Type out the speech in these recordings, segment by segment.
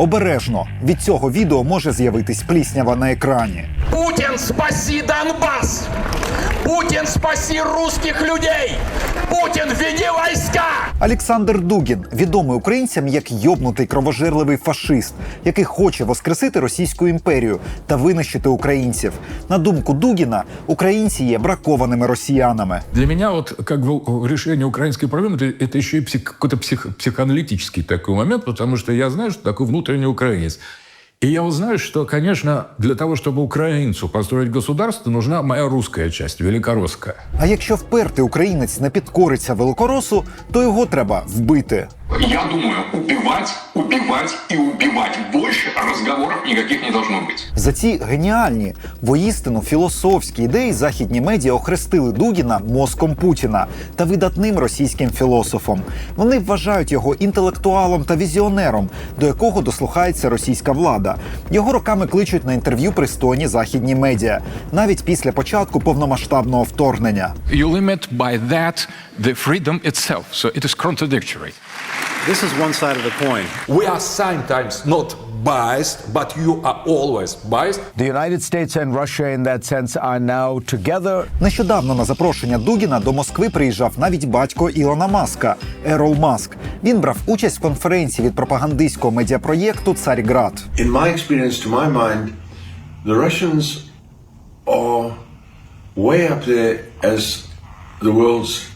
Обережно від цього відео може з'явитись пліснява на екрані. Путін спасі Донбасс! Путин, спаси русских людей! Путин, веди войска! Олександр Дугін відомий українцям як йобнутий кровожерливий фашист, який хоче воскресити Російську імперію та винищити українців. На думку Дугіна, українці є бракованими росіянами. Для меня вот как бы решение украинской проблемы это, это еще и псих- какой-то псих- психоаналитический такой момент, потому что я знаю, что такой внутренний украинец. И я узнаю, знаю, что, конечно, для того, чтобы украинцу построить государство, нужна моя русская часть, великоросская. А якщо вперти українець не підкориться великоросу, то його треба вбити. Я думаю, убивать, убивать и убивать. Больше разговоров никаких не должно быть. За ці геніальні, воістину філософські ідеї західні медіа охрестили Дугіна мозком Путіна та видатним російським філософом. Вони вважають його інтелектуалом та візіонером, до якого дослухається російська влада. Його роками кличуть на інтерв'ю пристойні західні медіа, навіть після початку повномасштабного вторгнення. you limit by that the freedom itself. So it is contradictory. This is one side of the coin. We are sometimes not biased, but you are always biased. The United States and Russia, in that sense, are now together. Нещодавно на запрошення Дугіна до Москви приїжджав навіть батько Ілона Маска Ерол Маск. Він брав участь в конференції від пропагандистського медіапроєкту Царьград. In my experience, to my mind, the Russians are way up there as the world's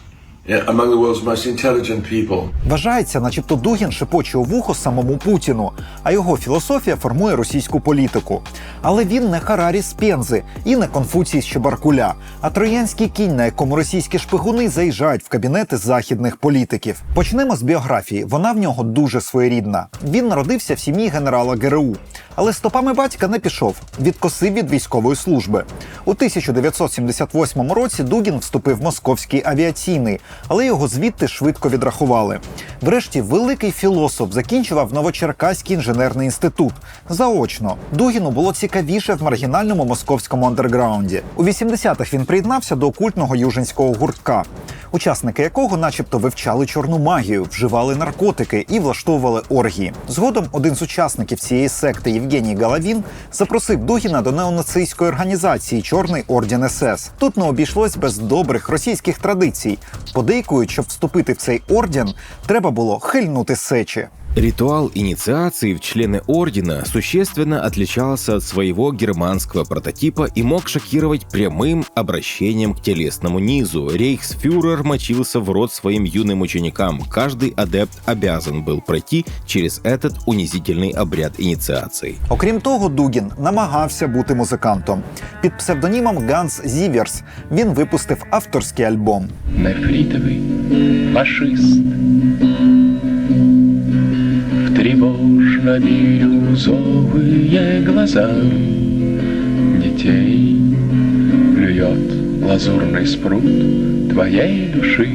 among the world's most intelligent people. Вважається, начебто Дугін шепоче у вухо самому Путіну, а його філософія формує російську політику. Але він не Харарі з Пензи і не Конфуцій з Чебаркуля, а троянський кінь, на якому російські шпигуни заїжджають в кабінети західних політиків. Почнемо з біографії. Вона в нього дуже своєрідна. Він народився в сім'ї генерала ГРУ, але стопами батька не пішов, відкосив від військової служби. У 1978 році Дугін вступив в московський авіаційний, але його звідти швидко відрахували. Врешті великий філософ закінчував Новочеркаський інженерний інститут. Заочно Дугіну було цікавіше в маргінальному московському андерграунді. У 80-х він приєднався до окультного южинського гуртка, учасники якого, начебто, вивчали чорну магію, вживали наркотики і влаштовували оргії. Згодом один з учасників цієї секти Євгеній Галавін запросив Дугіна до неонацистської організації Чорний орден СС. Тут не обійшлось без добрих російських традицій. Подейкують, щоб вступити в цей орден, треба було хильнути сечі. Ритуал инициации в члены ордена существенно отличался от своего германского прототипа и мог шокировать прямым обращением к телесному низу. Рейхсфюрер мочился в рот своим юным ученикам. Каждый адепт обязан был пройти через этот унизительный обряд инициации. Окрім того, Дугін намагався бути музикантом. Під псевдонімом Ганс Зіверс він випустив авторський альбом. Нефритовый фашист В тревожно-бирюзовые глаза. Детей плюет лазурный спрут твоей души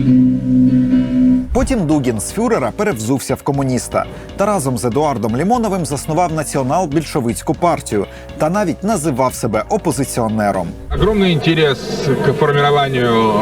Потім Дугін з фюрера перевзувся в комуніста та разом з Едуардом Лімоновим заснував націонал-більшовицьку партію та навіть називав себе опозиціонером. Огромный интерес к формированию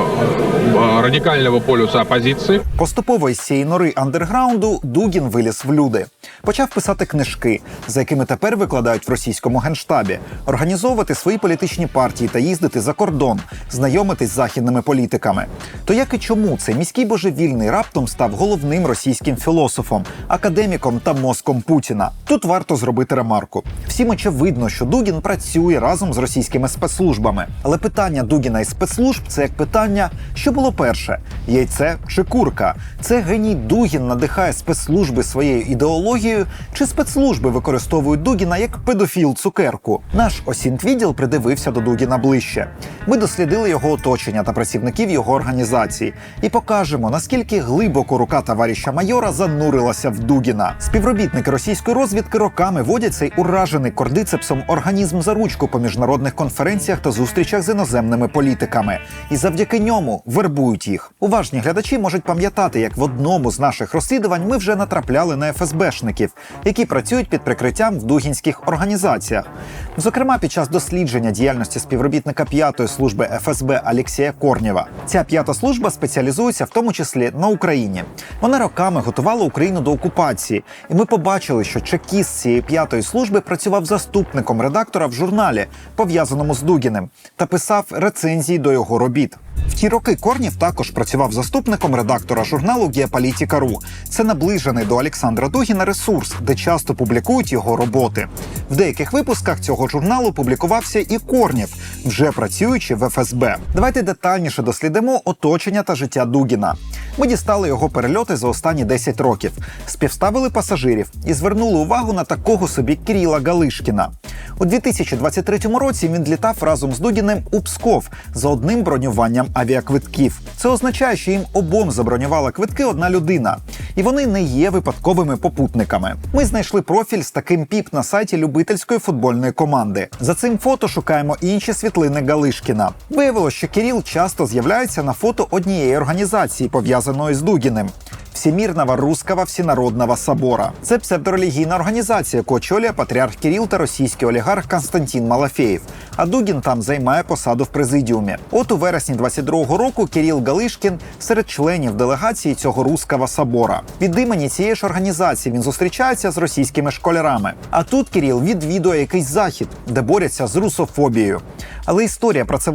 э, радикального полюса оппозиции. Поступово із цієї нори андерграунду Дугін виліз в люди. Почав писати книжки, за якими тепер викладають в російському генштабі, організовувати свої політичні партії та їздити за кордон, знайомитись з західними політиками. То як і чому цей міський божевільний раптом став головним російським філософом, академіком та мозком Путіна? Тут варто зробити ремарку. Всім очевидно, що Дугін працює разом з російськими спецслужбами. Але питання Дугіна і спецслужб це як питання, що було перше: яйце чи курка? Це геній Дугін надихає спецслужби своєю ідеологією, чи спецслужби використовують Дугіна як педофіл цукерку? Наш осінтвідділ придивився до Дугіна ближче. Ми дослідили його оточення та працівників його організації і покажемо, наскільки глибоко рука товариша майора занурилася в Дугіна. Співробітники російської розвідки роками водять цей уражений кордицепсом організм за ручку по міжнародних конференціях та зустрічах з іноземними політиками, і завдяки ньому вербують їх. Уважні глядачі можуть пам'ятати, як в одному з наших розслідувань ми вже натрапляли на ФСБшників, які працюють під прикриттям в дугінських організаціях. Зокрема, під час дослідження діяльності співробітника п'ятої служби ФСБ Алексія Корнєва. Ця п'ята служба спеціалізується в тому числі на Україні. Україні. Вона роками готувала Україну до окупації, і ми побачили, що чекіст цієї п'ятої служби працював заступником редактора в журналі, пов'язаному з Дугіним, та писав рецензії до його робіт. В ті роки Корнів також працював заступником редактора журналу Геополітіка.ру. Це наближений до Олександра Дугіна ресурс, де часто публікують його роботи. В деяких випусках цього журналу публікувався і Корнів, вже працюючи в ФСБ. Давайте детальніше дослідимо оточення та життя Дугіна. Ми дістали його перельоти за останні 10 років, співставили пасажирів і звернули увагу на такого собі Кирила Галишкіна. У 2023 році він літав разом з Дугіним у Псков за одним бронюванням авіаквитків. Це означає, що їм обом забронювала квитки одна людина, і вони не є випадковими попутниками. Ми знайшли профіль з таким піп на сайті любительської футбольної команди. За цим фото шукаємо інші світлини Галишкіна. Виявилося, що Кіріл часто з'являється на фото однієї організації, пов'язаної з Дугіним. Всемірного Русского Всенародного Собора. Це псевдорелігійна організація, яку очолює патріарх Кіріл та російський олігарх Константин Малафеєв. А Дугін там займає посаду в президіумі. От у вересні 22-го року Кіріл Галишкін серед членів делегації цього руского Собора. Від імені цієї ж організації він зустрічається з російськими школярами. А тут Кіріл відвідує якийсь захід, де борються з русофобією. Але історія про це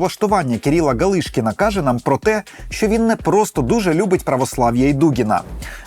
Галишкіна каже нам про те, що він не просто дуже любить православ'я і Дугіна.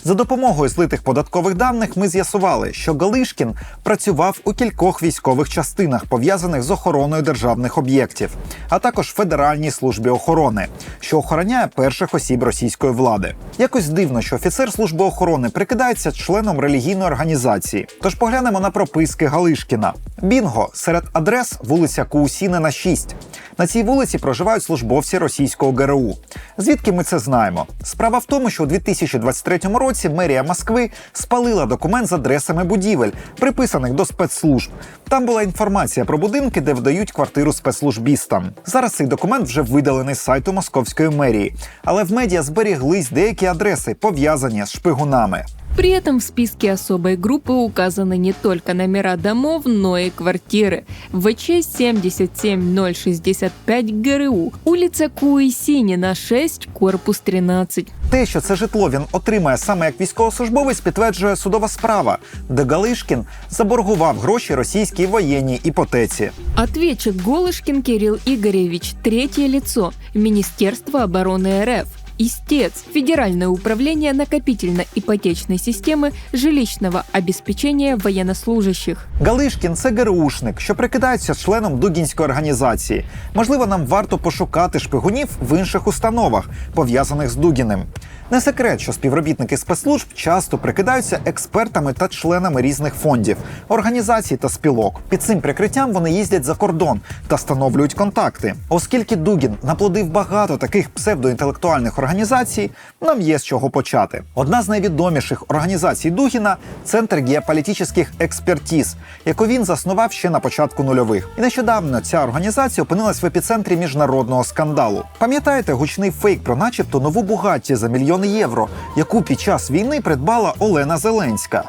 За допомогою злитих податкових даних ми з'ясували, що Галишкін працював у кількох військових частинах, пов'язаних з охороною державних об'єктів, а також Федеральній службі охорони, що охороняє перших осіб російської влади. Якось дивно, що офіцер служби охорони прикидається членом релігійної організації. Тож поглянемо на прописки Галишкіна. Бінго серед адрес вулиця Куусінина 6. На цій вулиці проживають службовці російського ГРУ. Звідки ми це знаємо? Справа в тому, що у 2023 році мерія Москви спалила документ з адресами будівель, приписаних до спецслужб. Там була інформація про будинки, де вдають квартиру спецслужбістам. Зараз цей документ вже видалений з сайту московської мерії, але в медіа зберіглись деякі адреси, пов'язані з шпигунами. При этом в списке особой группы указаны не только номера домов, но и квартиры. ВЧ 77065 ГРУ, улица Куисинина 6, корпус 13. Те, що це житло він отримає саме як військовослужбовець, підтверджує судова справа, де Галишкін заборгував гроші російській воєнній іпотеці. Ответчик Голышкин Кирилл Игоревич, третье лицо, Министерство обороны РФ. Истец, Федеральное управление накопительно-ипотечной системы жилищного обеспечения военнослужащих. Галишкін це ГРУшник, що прикидається членом Дугінської організації. Можливо, нам варто пошукати шпигунів в інших установах, пов'язаних з Дугіним. Не секрет, що співробітники спецслужб часто прикидаються експертами та членами різних фондів, організацій та спілок. Під цим прикриттям вони їздять за кордон та встановлюють контакти. Оскільки Дугін наплодив багато таких псевдоінтелектуальних організацій, нам є з чого почати. Одна з найвідоміших організацій Дугіна центр геополітичних експертіз, яку він заснував ще на початку нульових. І нещодавно ця організація опинилась в епіцентрі міжнародного скандалу. Пам'ятаєте гучний фейк про, начебто, нову Бугатті за мільйони євро, яку під час війни придбала Олена Зеленська.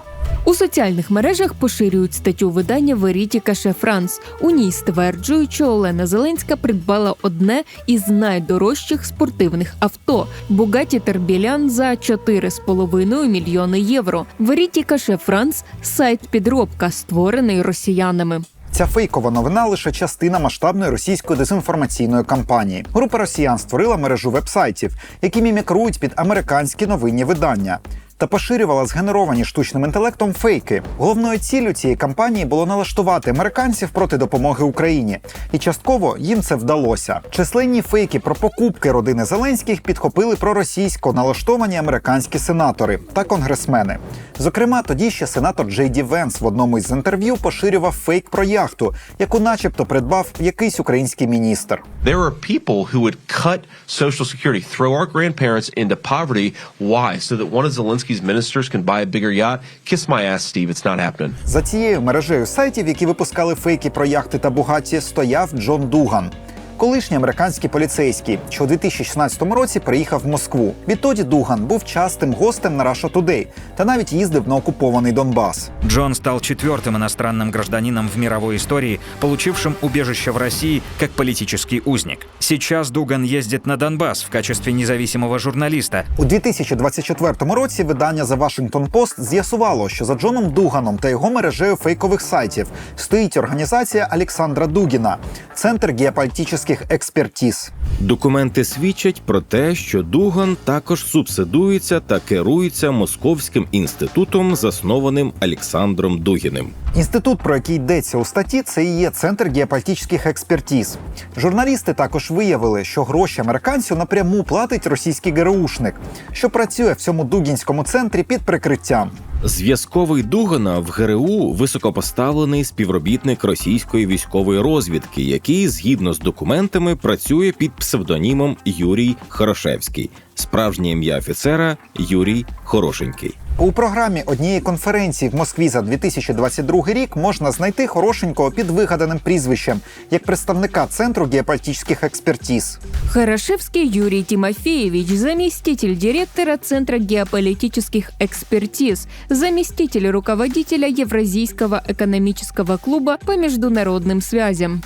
У соціальних мережах поширюють статтю видання Веріті Каше Франс. У ній стверджують, що Олена Зеленська придбала одне із найдорожчих спортивних авто Бугаті Тербілян за 4,5 мільйони євро. Веріті Каше Франс сайт підробка, створений росіянами. Ця фейкова новина лише частина масштабної російської дезінформаційної кампанії. Група росіян створила мережу вебсайтів, які мімікрують під американські новинні видання. Та поширювала згенеровані штучним інтелектом фейки. Головною ціллю цієї кампанії було налаштувати американців проти допомоги Україні, і частково їм це вдалося. Численні фейки про покупки родини Зеленських підхопили проросійсько налаштовані американські сенатори та конгресмени. Зокрема, тоді ще сенатор Джей Ді Венс в одному із інтерв'ю поширював фейк про яхту, яку, начебто, придбав якийсь український міністр. There are people who would cut Social Security, throw our grandparents into poverty. Why? So that one of Zelensky's ministers can buy a bigger yacht? Kiss my ass, Steve. It's not happening. За цією мережею сайтів, які випускали фейки про яхти та бугаті, стояв Джон Дуган. Колишній американський поліцейський, що у 2016 році приїхав в Москву. Відтоді Дуган був частим гостем на Russia Today та навіть їздив на окупований Донбас. Джон стал четвертым иностранным гражданином в мировой истории, получившим убежище в России как политический узник. Сейчас Дуган ездит на Донбасс в качестве независимого журналиста. У 2024 році видання The Washington Post з'ясувало, що за Джоном Дуганом та його мережею фейкових сайтів стоїть організація Олександра Дугіна, центр геополітичних експертиз. Документи свідчать про те, що Дуган також субсидується та керується Московським інститутом, заснованим Олександром Дугіним. Інститут, про який йдеться у статті, це і є центр геополітичних експертиз. Журналісти також виявили, що гроші американцю напряму платить російський ГРУшник, що працює в цьому дугінському центрі під прикриттям. Зв'язковий Дугана в ГРУ високопоставлений співробітник російської військової розвідки, який, згідно з документами, працює під псевдонімом Юрій Хорошевський. Справжнє ім'я офіцера Юрій Хорошенький. У програмі однієї конференції в Москві за 2022 рік можна знайти хорошенького під вигаданим прізвищем як представника центру геополітичних експертиз. Хорошевский Юрий Тимофеевич, заместитель директора Центра геополитических экспертиз, заместитель руководителя Евразийского экономического клуба по международным связям.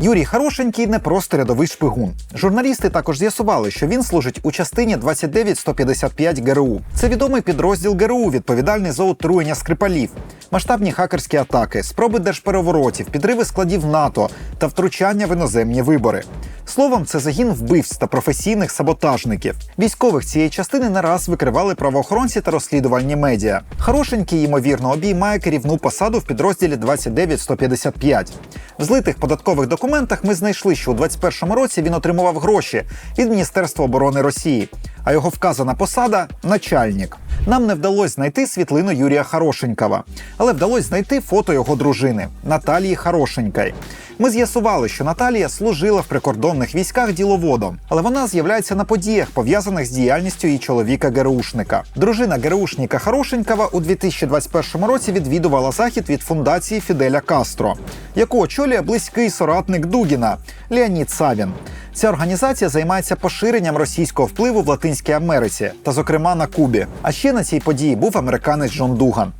Юрій Хорошенький не просто рядовий шпигун. Журналісти також з'ясували, що він служить у частині 29155 ГРУ. Це відомий підрозділ ГРУ, відповідальний за отруєння скрипалів, масштабні хакерські атаки, спроби держпереворотів, підриви складів НАТО та втручання в іноземні вибори. Словом, це загін вбивств та професійних саботажників. Військових цієї частини не раз викривали правоохоронці та розслідувальні медіа. Хорошенький, ймовірно, обіймає керівну посаду в підрозділі 29155. В злитих податкових документах ми знайшли, що у 2021 році він отримував гроші від Міністерства оборони Росії, а його вказана посада начальник. Нам не вдалося знайти світлину Юрія Хорошенькова, але вдалося знайти фото його дружини Наталії Хорошенької. Ми з'ясували, що Наталія служила в прикордонних військах діловодом, але вона з'являється на подіях, пов'язаних з діяльністю її чоловіка ГРУшника. Дружина ГРУшника Хорошенькова у 2021 році відвідувала захід від фундації Фіделя Кастро, яку очолює близький соратник Дугіна Леонід Савін. Ця організація займається поширенням російського впливу в Латинській Америці та, зокрема, на Кубі. А ще на цій події був американець Джон Дуган.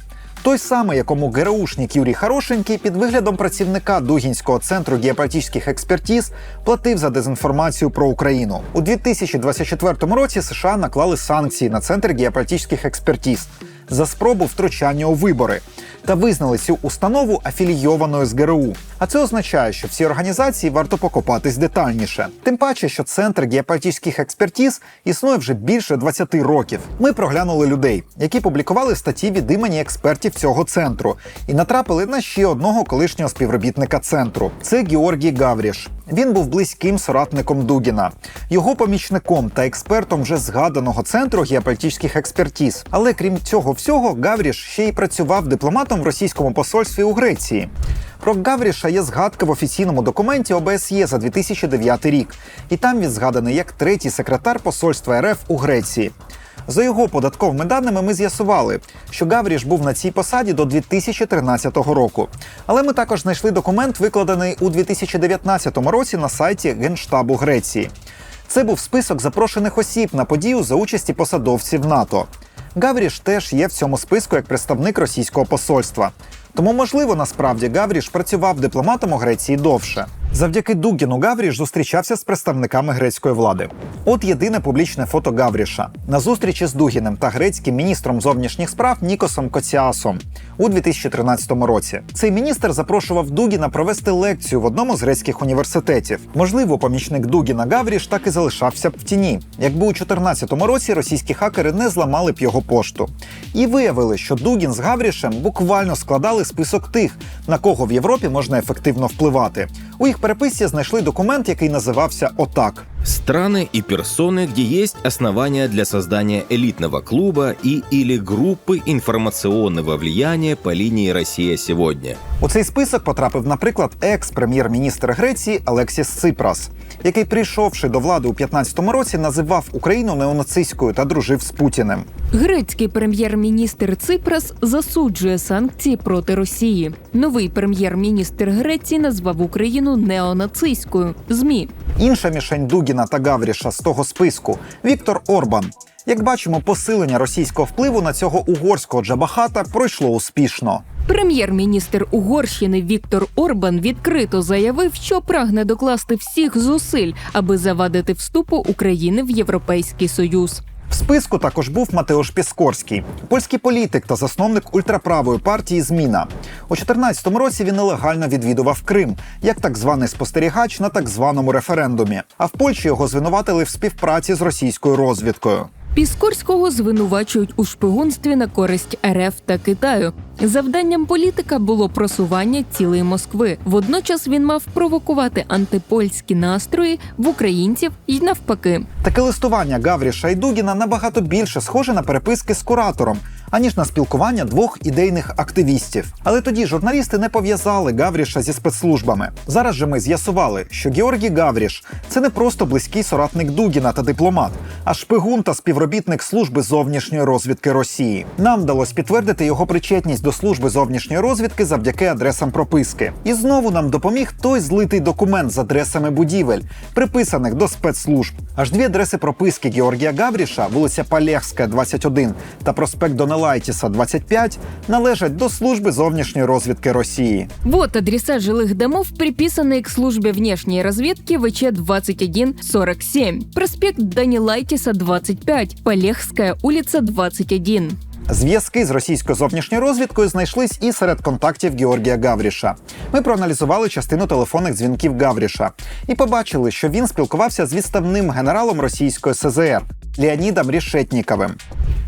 Той самий, якому ГРУшник Юрій Хорошенький під виглядом працівника Дугінського центру геополітичних експертиз платив за дезінформацію про Україну. У 2024 році США наклали санкції на центр геополітичних експертиз за спробу втручання у вибори та визнали цю установу афілійованою з ГРУ. А це означає, що всі організації варто покопатись детальніше. Тим паче, що центр геополітичних експертиз існує вже більше 20 років. Ми проглянули людей, які публікували статті від імені експертів цього центру, і натрапили на ще одного колишнього співробітника центру. Це Георгій Гавріш. Він був близьким соратником Дугіна, його помічником та експертом вже згаданого центру геополітичних експертиз. Але крім цього всього, Гавріш ще й працював дипломатом в російському посольстві у Греції. Про Гавріша є згадка в офіційному документі ОБСЄ за 2009 рік, і там він згаданий як третій секретар посольства РФ у Греції. За його податковими даними ми з'ясували, що Гавріш був на цій посаді до 2013 року. Але ми також знайшли документ, викладений у 2019 році на сайті Генштабу Греції. Це був список запрошених осіб на подію за участі посадовців НАТО. Гавріш теж є в цьому списку як представник російського посольства. Тому, можливо, насправді Гавріш працював дипломатом у Греції довше. Завдяки Дугіну Гавріш зустрічався з представниками грецької влади. От єдине публічне фото Гавріша на зустрічі з Дугіним та грецьким міністром зовнішніх справ Нікосом Коціасом у 2013 році. Цей міністр запрошував Дугіна провести лекцію в одному з грецьких університетів. Можливо, помічник Дугіна Гавріш так і залишався б в тіні, якби у 2014 році російські хакери не зламали б його пошту. І виявили, що Дугін з Гаврішем буквально складали список тих, на кого в Європі можна ефективно впливати. У їх переписці знайшли документ, який називався Отак. Страны и персоны, где есть основания для создания элитного клуба и или группы информационного влияния по линии «Россия сегодня». У цей список потрапив, наприклад, екс-прем'єр-міністр Греції Алексіс Ципрас, який, прийшовши до влади у 15-му році, називав Україну неонацистською та дружив з Путіним. Грецький прем'єр-міністр Ципрас засуджує санкції проти Росії. Новий прем'єр-міністр Греції назвав Україну неонацистською. Змі Інша мішень Дугіна та Гавріша з того списку Віктор Орбан. Як бачимо, посилення російського впливу на цього угорського джабахата пройшло успішно. Прем'єр-міністр Угорщини Віктор Орбан відкрито заявив, що прагне докласти всіх зусиль, аби завадити вступу України в Європейський Союз. В списку також був Матеош Піскорський, польський політик та засновник ультраправої партії Зміна. У 2014 році він нелегально відвідував Крим як так званий спостерігач на так званому референдумі. А в Польщі його звинуватили в співпраці з російською розвідкою. Піскорського звинувачують у шпигунстві на користь РФ та Китаю. Завданням політика було просування цілої Москви. Водночас він мав провокувати антипольські настрої в українців і навпаки. Таке листування Гавріша і Дугіна набагато більше схоже на переписки з куратором, аніж на спілкування двох ідейних активістів. Але тоді журналісти не пов'язали Гавріша зі спецслужбами. Зараз же ми з'ясували, що Георгій Гавріш це не просто близький соратник Дугіна та дипломат, а шпигун та співробітник служби зовнішньої розвідки Росії. Нам вдалося підтвердити його причетність до служби зовнішньої розвідки завдяки адресам прописки. І знову нам допоміг той злитий документ з адресами будівель, приписаних до спецслужб. Аж дві адреси прописки Георгія Гавріша, вулиця Палехська, 21 та проспект Донелайтіса, 25, належать до служби зовнішньої розвідки Росії. Вот адреса жилых домов, приписанные к службе внешней разведки ВЧ 2147. Проспект Данилайтиса 25, Полехская улица 21. Зв'язки з російською зовнішньою розвідкою знайшлись і серед контактів Георгія Гавріша. Ми проаналізували частину телефонних дзвінків Гавріша і побачили, що він спілкувався з відставним генералом російської СЗР Леонідом Рішетніковим.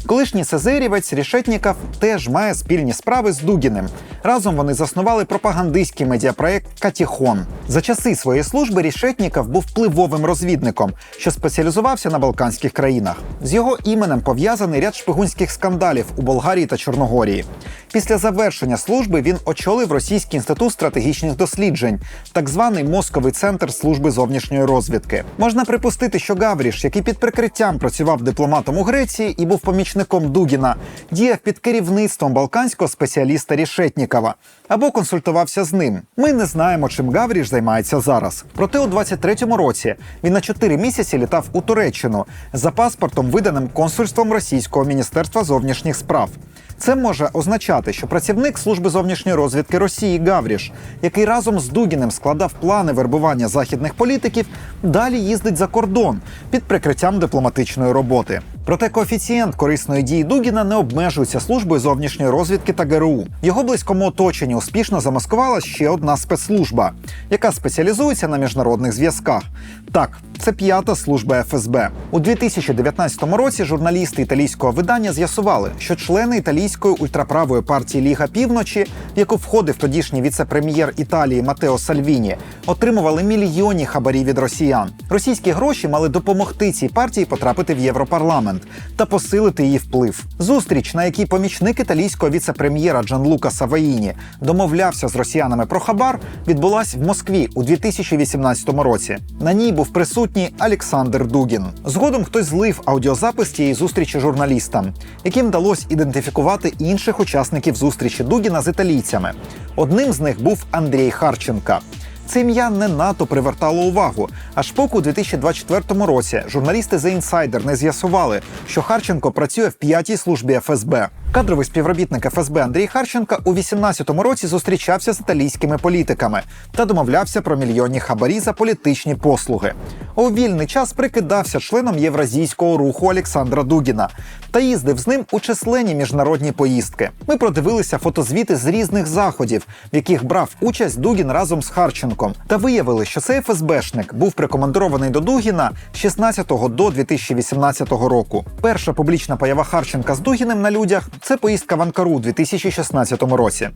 Колишній СЗРівець Рішетніков теж має спільні справи з Дугіним. Разом вони заснували пропагандистський медіапроект Катіхон. За часи своєї служби Рішетніков був впливовим розвідником, що спеціалізувався на Балканських країнах. З його іменем пов'язаний ряд шпигунських скандалів у Болгарії та Чорногорії. Після завершення служби він очолив Російський інститут стратегічних досліджень, так званий Московий центр служби зовнішньої розвідки. Можна припустити, що Гавріш, який під прикриттям працював дипломатом у Греції і був помічником Дугіна, діяв під керівництвом балканського спеціаліста Рішетнікова або консультувався з ним. Ми не знаємо, чим Гавріш займається зараз. Проте у 23-му році він на 4 місяці літав у Туреччину за паспортом, виданим консульством Російського міністерства зовнішніх справ. Це може означати, що працівник служби зовнішньої розвідки Росії Гавріш, який разом з Дугіним складав плани вербування західних політиків, далі їздить за кордон під прикриттям дипломатичної роботи. Проте коефіцієнт корисної дії Дугіна не обмежується службою зовнішньої розвідки та ГРУ. Його близькому оточенні успішно замаскувала ще одна спецслужба, яка спеціалізується на міжнародних зв'язках. Так, це п'ята служба ФСБ. У 2019 році журналісти італійського видання з'ясували, що члени італійської ультраправої партії Ліга Півночі, в яку входив тодішній віце-прем'єр Італії Матео Сальвіні, отримували мільйонні хабарі від росіян. Російські гроші мали допомогти цій партії потрапити в Європарламент та посилити її вплив. Зустріч, на якій помічник італійського віце-прем'єра Джанлука Саваїні домовлявся з росіянами про хабар, відбулась в Москві у 2018 році. На ній був присутній Олександр Дугін. Згодом хтось злив аудіозапис цієї зустрічі журналістам, яким вдалося ідентифікувати інших учасників зустрічі Дугіна з італійцями. Одним з них був Андрій Харченка. Це ім'я не НАТО привертало увагу. Аж поки у 2024 році журналісти The Insider не з'ясували, що Харченко працює в п'ятій службі ФСБ. Кадровий співробітник ФСБ Андрій Харченка у 2018 році зустрічався з італійськими політиками та домовлявся про мільйонні хабарі за політичні послуги. У вільний час прикидався членом євразійського руху Олександра Дугіна та їздив з ним у численні міжнародні поїздки. Ми продивилися фотозвіти з різних заходів, в яких брав участь Дугін разом з Харченком, та виявили, що цей ФСБшник був прикомандирований до Дугіна з 16 до 2018 року. Перша публічна поява Харченка з Дугіним на людях це поїздка в Анкару у 2016 році.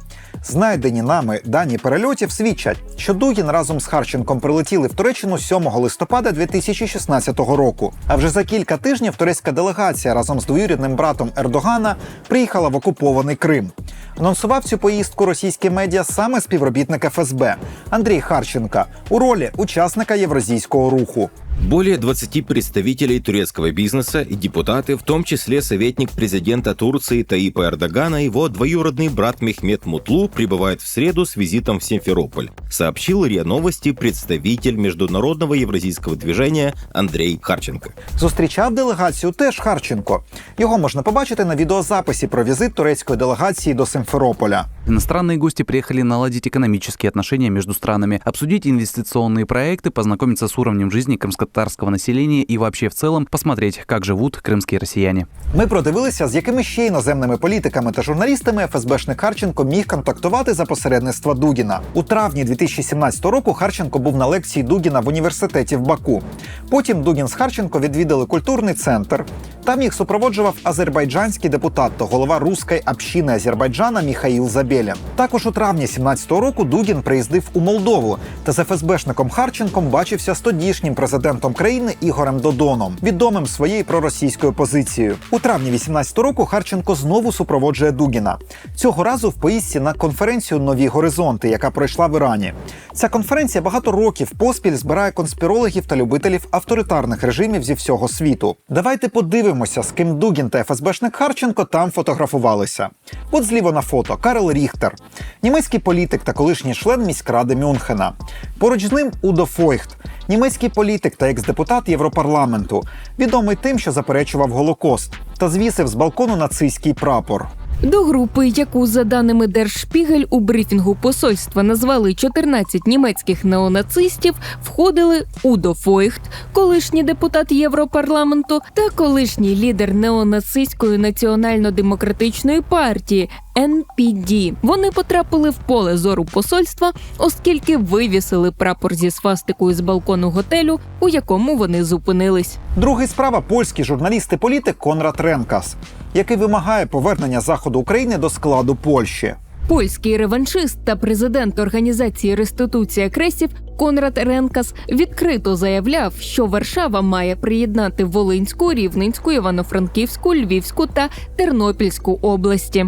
Знайдені нами дані перельотів свідчать, що Дугін разом з Харченком прилетіли в Туреччину 7 листопада 2016 року. А вже за кілька тижнів турецька делегація разом з двоюрідним братом Ердогана приїхала в окупований Крим. Анонсував цю поїздку російські медіа саме співробітник ФСБ Андрій Харченка у ролі учасника євразійського руху. Более 20 представителей турецкого бизнеса и депутаты, в том числе советник президента Турции Таипа Эрдогана и его двоюродный брат Мехмед Мутлу, прибывают в среду с визитом в Симферополь, сообщил РИА Новости представитель Международного евразийского движения Андрей Харченко. Зустрічав делегацію теж Харченко. Його можна побачити на відеозаписі про візит турецької делегації до Симферополя. Иностранные гости приехали наладить экономические отношения между странами, обсудить инвестиционные проекты, познакомиться с уровнем жизни крымско-татарского населения и вообще в целом посмотреть, как живут крымские россияне. Ми продивилися, з якими ще іноземними політиками та журналістами ФСБшник Харченко міг контактувати за посередництва Дугіна. У травні 2017 року Харченко був на лекції Дугіна в університеті в Баку. Потім Дугін з Харченко відвідали культурний центр. Там їх супроводжував азербайджанський депутат та голова руської общини Азербайджана Міхаїл Забєлін. Також у травні 2017 року Дугін приїздив у Молдову та з ФСБшником Харченком бачився з тодішнім президентом країни Ігорем Додоном, відомим своєю проросійською позицією. У травні 2018 року Харченко знову супроводжує Дугіна. Цього разу в поїздці на конференцію Нові горизонти, яка пройшла в Ірані. Ця конференція багато років поспіль збирає конспірологів та любителів авторитарних режимів зі всього світу. Давайте подивимося, з ким Дугін та ФСБшник Харченко там фотографувалися. От зліво на фото Карл Ріхтер, німецький політик та колишній член міськради Мюнхена. Поруч з ним Удо Фойхт, німецький політик та екс-депутат Європарламенту, відомий тим, що заперечував Голокост та звісив з балкону нацистський прапор. До групи, яку за даними Держшпігель у брифінгу посольства назвали 14 німецьких неонацистів, входили Удо Фойхт, колишній депутат Європарламенту та колишній лідер неонацистської національно-демократичної партії NPD. Вони потрапили в поле зору посольства, оскільки вивісили прапор зі свастикою з балкону готелю, у якому вони зупинились. Другий справа польський журналіст і політик Конрад Ренкас, який вимагає повернення заходу України до складу Польщі. Польський реваншист та президент організації реституція кресів Конрад Ренкас відкрито заявляв, що Варшава має приєднати Волинську, Рівненську, Івано-Франківську, Львівську та Тернопільську області.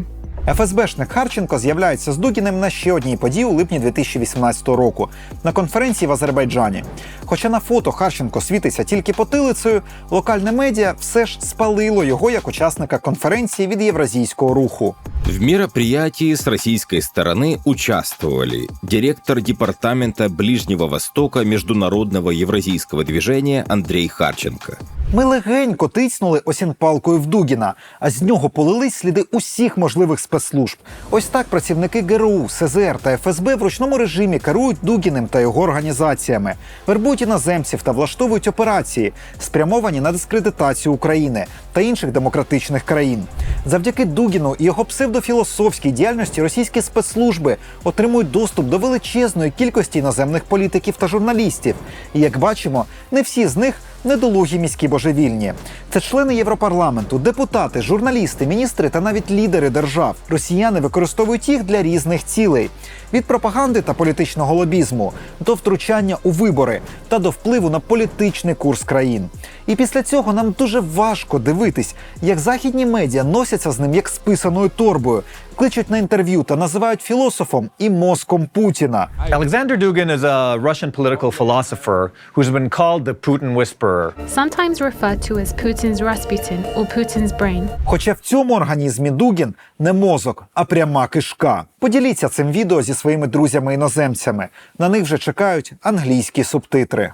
ФСБшник Харченко з'являється з Дугіним на ще одній події у липні 2018 року на конференції в Азербайджані. Хоча на фото Харченко світиться тільки потилицею, локальне медіа все ж спалило його як учасника конференції від євразійського руху. В мероприятии с российской стороны участвовали директор Департамента Ближнего Востока Международного Евразийского движения Андрей Харченко, Ми легенько тицнули осін палкою в Дугіна, а з нього полились сліди усіх можливих спецслужб. Ось так працівники ГРУ, СЗР та ФСБ в ручному режимі керують Дугіним та його організаціями, вербують іноземців та влаштовують операції, спрямовані на дискредитацію України та інших демократичних країн. Завдяки Дугіну і його псевдофілософській діяльності російські спецслужби отримують доступ до величезної кількості іноземних політиків та журналістів. І як бачимо, не всі з них недолугі міські божевільні. Це члени Європарламенту, депутати, журналісти, міністри та навіть лідери держав. Росіяни використовують їх для різних цілей: від пропаганди та політичного лобізму до втручання у вибори та до впливу на політичний курс країн. І після цього нам дуже важко дивитись, як західні медіа носяться з ним як з писаною торбою, кличуть на інтерв'ю та називають філософом і мозком Путіна. Alexander Dugin is a Russian political philosopher who's been called the Putin whisperer. sometimes referred to as Putin's Rasputin or Putin's brain. Хоча в цьому організмі Дугін не мозок, а пряма кишка. Поділіться цим відео зі своїми друзями-іноземцями. На них вже чекають англійські субтитри.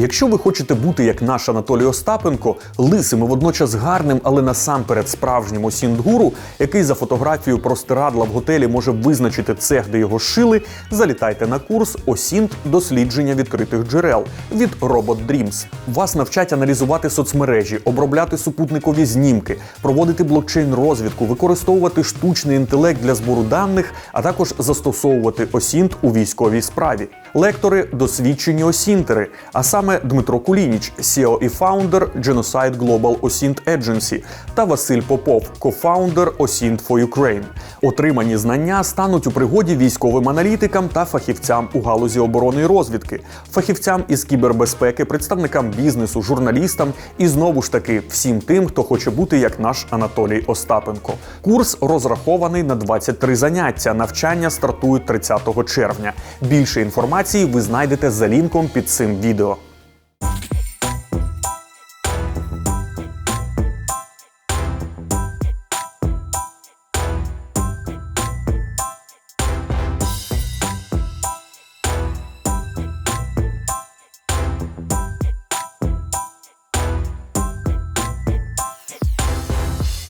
Якщо ви хочете бути як наш Анатолій Остапенко, лисим і водночас гарним, але насамперед справжнім осінт-гуру, який за фотографією простирадла в готелі може визначити цех, де його шили, залітайте на курс Осінт дослідження відкритих джерел від Robot Dreams. Вас навчать аналізувати соцмережі, обробляти супутникові знімки, проводити блокчейн-розвідку, використовувати штучний інтелект для збору даних, а також застосовувати Осінт у військовій справі. Лектори досвідчені осінтери, а саме Дмитро Кулініч, CEO і фаундер Genocide Global OSINT Agency та Василь Попов, кофаундер OSINT for Ukraine. Отримані знання стануть у пригоді військовим аналітикам та фахівцям у галузі оборони і розвідки, фахівцям із кібербезпеки, представникам бізнесу, журналістам і знову ж таки всім тим, хто хоче бути як наш Анатолій Остапенко. Курс розрахований на 23 заняття. Навчання стартують 30 червня. Більше інформації ви знайдете за лінком під цим відео.